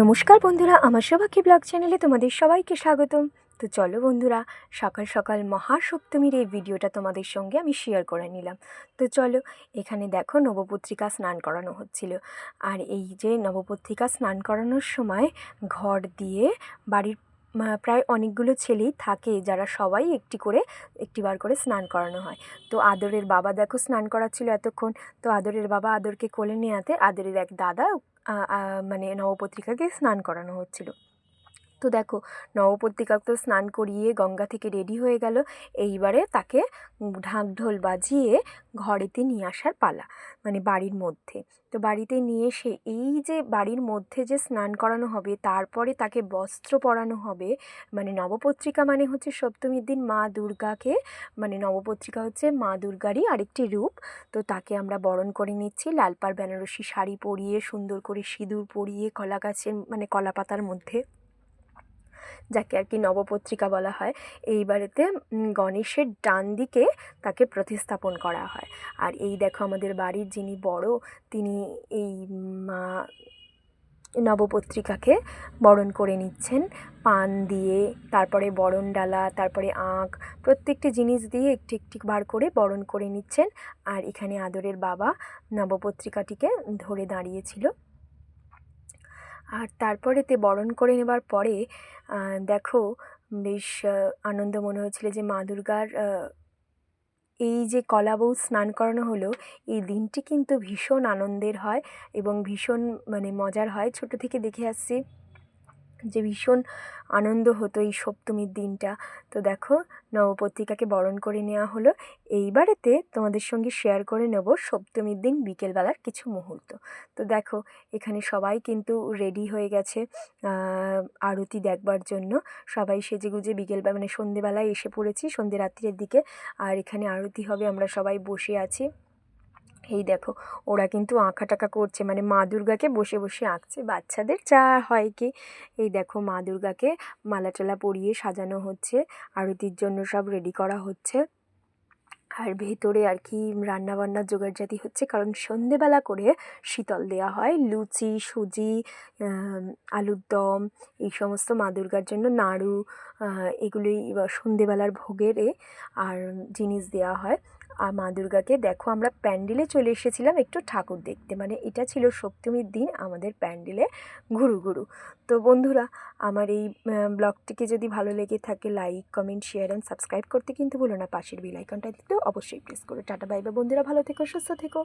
নমস্কার বন্ধুরা, আমার সৌভাগ্য ব্লগ চ্যানেলে তোমাদের সবাইকে স্বাগতম। তো চলো বন্ধুরা, সকাল সকাল মহাসপ্তমীর এই ভিডিওটা তোমাদের সঙ্গে আমি শেয়ার করে নিলাম। তো চলো, এখানে দেখো নবপত্রিকা স্নান করানো হচ্ছিল। আর এই যে নবপত্রিকা স্নান করানোর সময় ঘর দিয়ে বাড়ির প্রায় অনেকগুলো ছেলেই থাকে যারা সবাই একটি করে একটিবার করে স্নান করানো হয়। তো আদরের বাবা দেখো স্নান করাচ্ছিল এতক্ষণ, তো আদরের বাবা আদরকে কোলে নিয়ে আতে আদরের এক দাদা মানে নবপত্রিকাকে স্নান করানো হচ্ছিল। তো দেখো নবপত্রিকা তো স্নান করিয়ে গঙ্গা থেকে রেডি হয়ে গেল। এইবারে তাকে ঢাক ঢোল বাজিয়ে ঘরেতে নিয়ে আসার পালা মানে বাড়ির মধ্যে। তো বাড়িতে নিয়ে এসে এই যে বাড়ির মধ্যে যে স্নান করানো হবে, তারপরে তাকে বস্ত্র পরানো হবে মানে নবপত্রিকা মানে হচ্ছে সপ্তমীর দিন মা দুর্গাকে মানে নবপত্রিকা হচ্ছে মা দুর্গারই আরেকটি রূপ। তো তাকে আমরা বরণ করে নিচ্ছি, লালপাড় বেনারসি শাড়ি পরিয়ে, সুন্দর করে সিঁদুর পরিয়ে, কলা গাছের মানে কলা পাতার মধ্যে। যাকে আর কি নবপত্রিকা বলা হয় এইবারেতে উম, গণেশের ডান দিকে তাকে প্রতিস্থাপন করা হয়। আর এই দেখো আমাদের বাড়ির যিনি বড় তিনি এই মা নবপত্রিকাকে বরণ করে নিচ্ছেন। পান দিয়ে তারপরে বরণ ডালা তারপরে আঁক প্রত্যেকটি জিনিস দিয়ে একটি একটি বার করে বরণ করে নিচ্ছেন। আর এখানে আদরের বাবা নবপত্রিকাটিকে ধরে দাঁড়িয়েছিল। আর তারপরেতে বরণ করে নেবার পরে দেখো বেশ আনন্দ মনে হচ্ছিল যে মা দুর্গার এই যে কলা বউ স্নান করানো হলো, এই দিনটি কিন্তু ভীষণ আনন্দের হয় এবং ভীষণ মানে মজার হয়। ছোট থেকে দেখে আসছি। যে ভীষণ আনন্দ হতো এই সপ্তমীর দিনটা। তো দেখো, নবপত্রিকাকে বরণ করে নেওয়া হলো। এইবারেতে তোমাদের সঙ্গে শেয়ার করে নেব সপ্তমীর দিন বিকেলবেলার কিছু মুহূর্ত। তো দেখো, এখানে সবাই কিন্তু রেডি হয়ে গেছে আরতি দেখবার জন্য। সবাই সেজেগুজে বিকেলবেলা মানে সন্ধেবেলায় এসে পড়েছি সন্ধে রাত্রির দিকে। আর এখানে আরতি হবে, আমরা সবাই বসে আছি। এই দেখো, ওরা কিন্তু আঁকা টাকা করছে। মানে মা দুর্গাকে বসে বসে আঁকছে। বাচ্চাদের যা হয় কি, এই দেখো মা দুর্গাকে মালা টালা পরিয়ে সাজানো হচ্ছে, আরতির জন্য সব রেডি করা হচ্ছে। আর ভেতরে আর কি রান্নাবান্নার জোগাড়জাতি হচ্ছে, কারণ সন্ধেবেলা করে শীতল দেওয়া হয়। লুচি, সুজি আলুর দম, এই সমস্ত মা দুর্গার জন্য নাড়ু এগুলোই সন্ধেবেলার ভোগের আর জিনিস দেওয়া হয়। আর মা দুর্গাকে দেখো আমরা প্যান্ডেলে চলে এসেছিলাম একটু ঠাকুর দেখতে। মানে এটা ছিল সপ্তমীর দিন আমাদের প্যান্ডেলে ঘুরু ঘুরু। তো বন্ধুরা, আমার এই ব্লগটিকে যদি ভালো লেগে থাকে like comment share and subscribe করতে কিন্তু ভুলো না। পাশের বেল আইকনটা দিতেও অবশ্যই প্রেস করো। টাটা বাই বা বন্ধুরা, ভালো থেকো, সুস্থ থেকো।